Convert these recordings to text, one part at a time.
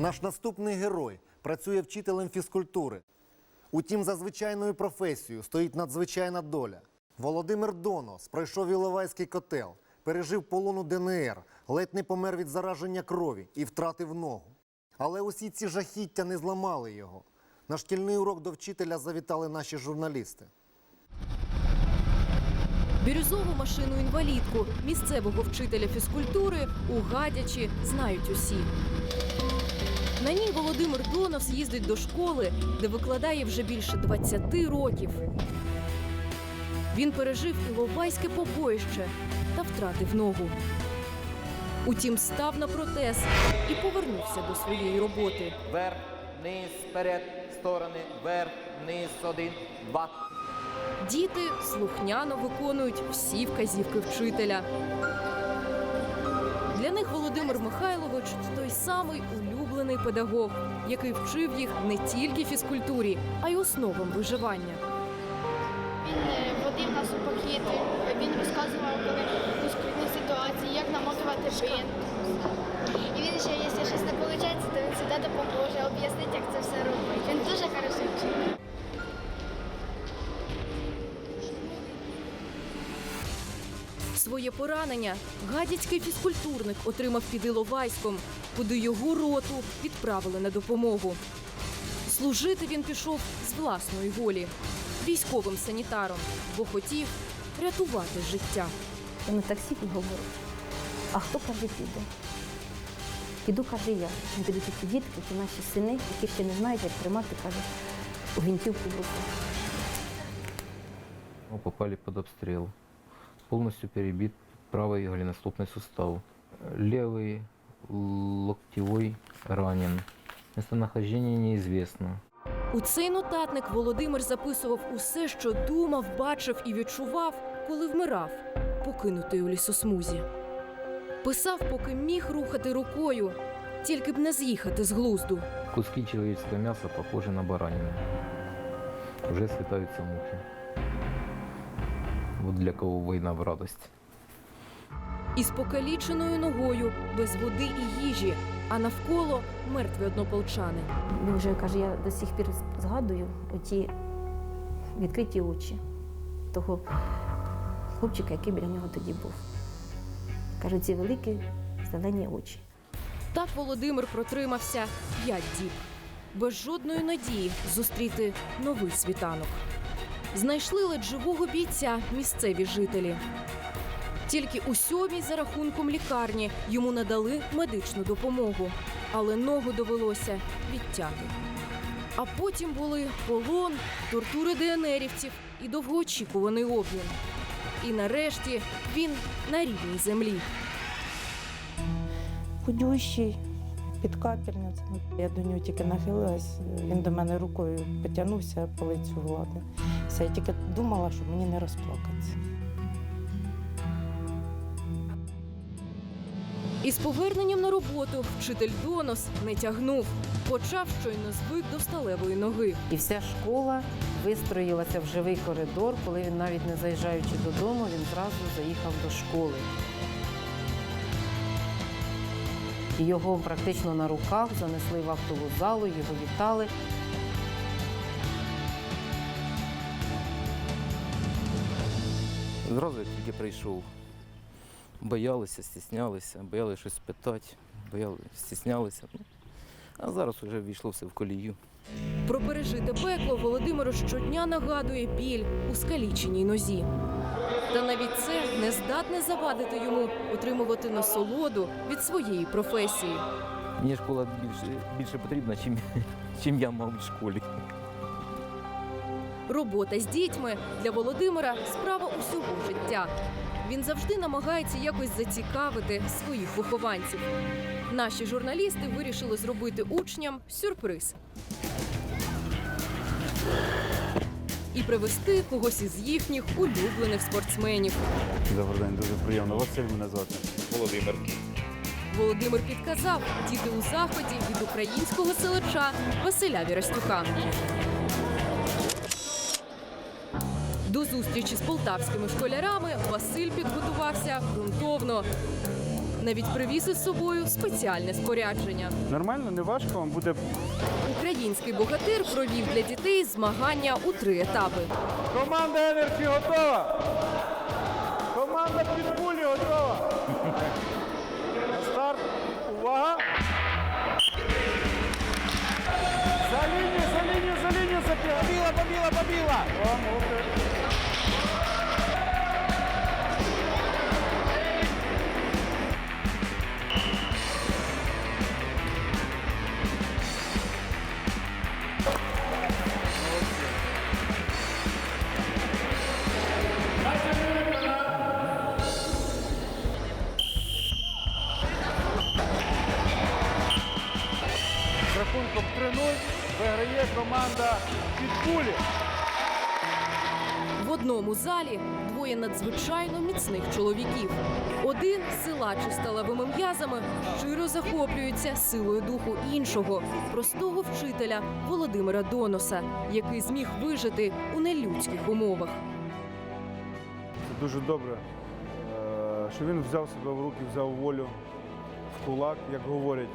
Наш наступний герой працює вчителем фізкультури. Утім, за звичайною професією стоїть надзвичайна доля. Володимир Донос пройшов Іловайський котел, пережив полону ДНР, ледь не помер від зараження крові і втратив ногу. Але усі ці жахіття не зламали його. На шкільний урок до вчителя завітали наші журналісти. Бірюзову машину інвалідку місцевого вчителя фізкультури у Гадячі знають усі. На ній Володимир Донос їздить до школи, де викладає вже більше 20 років. Він пережив іловайське побоїще та втратив ногу. Утім, став на протез і повернувся до своєї роботи. Вверх, вниз, вперед, сторони, вверх, вниз, один, два. Діти слухняно виконують всі вказівки вчителя. Для них Володимир Михайлович той самий улюблений педагог, який вчив їх не тільки фізкультурі, а й основам виживання. Він е, водив нас Своє поранення гадяцький фізкультурник отримав під Іловайськом, куди його роту відправили на допомогу. Служити він пішов з власної волі військовим санітаром, бо хотів рятувати життя. Я на таксі і говорю, а хто каже піде? Піду, каже я. Він підуть ті дітки, ті наші сини, які ще не знають, як тримати, каже, у гвинтівку в руку. Мы попали под обстрел Полностью перебит правый голеностопный сустав. Левый локтевой ранен. Местонахождение неизвестно. У цей нотатник Володимир записував усе, що думав, бачив і відчував, коли вмирав, покинутий у лісосмузі. Писав, поки міг рухати рукою, тільки б не з'їхати з глузду. Куски человеческого мяса похожи на баранину. Уже слетаются мухи. Вот для кого война в радость. Із покаліченою ногою, без води і їжі, а навколо мертві однополчани. Він вже каже, я до сих пір згадую оті відкриті очі того хлопчика, який біля нього тоді був. Каже, ці великі зелені очі. Так Володимир протримався п'ять діб, без жодної надії зустріти новий світанок. Знайшли ледь живого бійця місцеві жителі. Тільки у сьомій за рахунком лікарні йому надали медичну допомогу, але ногу довелося відтяти. А потім були полон, тортури ДНРівців і довгоочікуваний обмін. І нарешті він на рідній землі. худющий, під капельницями. Я до нього тільки нахилилась, він до мене рукою потягнувся по лицю влади. Все, я тільки думала, що мені не розплакатися. Із поверненням на роботу вчитель Донос не тягнув. Почав щойно звик до сталевої ноги. І вся школа вистроїлася в живий коридор, коли він навіть не заїжджаючи додому, він зразу заїхав до школи. Його практично на руках занесли в актову залу, його вітали. Зразу як тільки прийшов. Боялися, стіснялися, боялися щось питати, боялися, стіснялися. Ну, А зараз вже війшло все в колію. Про пережите пекло Володимиру щодня нагадує біль у скаліченій нозі. Та навіть це не здатне завадити йому отримувати насолоду від своєї професії. Мені школа більше, більше потрібна, чим, чим я мав в школі. Робота з дітьми для Володимира справа усього життя. Він завжди намагається якось зацікавити своїх вихованців. Наші журналісти вирішили зробити учням сюрприз. І привезти когось із їхніх улюблених спортсменів. Добрий день, дуже приємно. Василь мене звати. Володимир Володимир підказав діти у заході від українського селеча Василя Вірастюка. До зустрічі з полтавськими школярами Василь підготувався ґрунтовно. Навіть привіз із собою спеціальне спорядження. Нормально, не важко, вам буде Український богатир провів для дітей змагання у три етапи. Команда Енерджі готова! Команда Підкулі готова! Старт! Увага! За лінію, за лінію, за лінію забігай! Побіла, побіла, побіла! Рахунком 3-0 виграє команда Підкулі. В одному залі двоє надзвичайно міцних чоловіків. Один силач із сталевими м'язами щиро захоплюється силою духу іншого, простого вчителя Володимира Доноса, який зміг вижити у нелюдських умовах. Це дуже добре, е, що він взяв себе в руки, взяв волю в кулак, як говорять,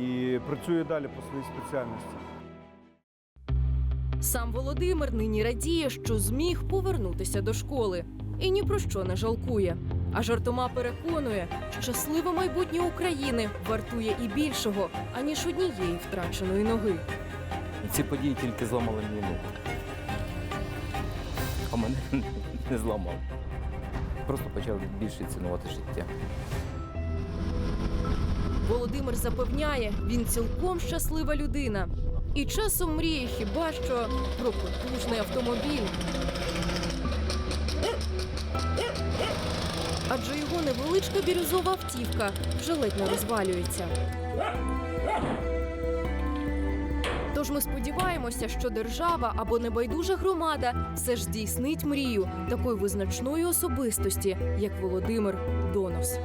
і працює далі по своїй спеціальності. Сам Володимир нині радіє, що зміг повернутися до школи і ні про що не жалкує. А жартома переконує, щасливе майбутнє України вартує і більшого, аніж однієї втраченої ноги. І ці події тільки зламали мені ногу. А мене не зламав. Просто почав більше цінувати життя. Володимир запевняє, він цілком щаслива людина. І часом мріє хіба що про потужний автомобіль. Адже його невеличка бірюзова автівка вже ледь не розвалюється. Тож ми сподіваємося, що держава або небайдужа громада все ж здійснить мрію такої визначної особистості, як Володимир Донос.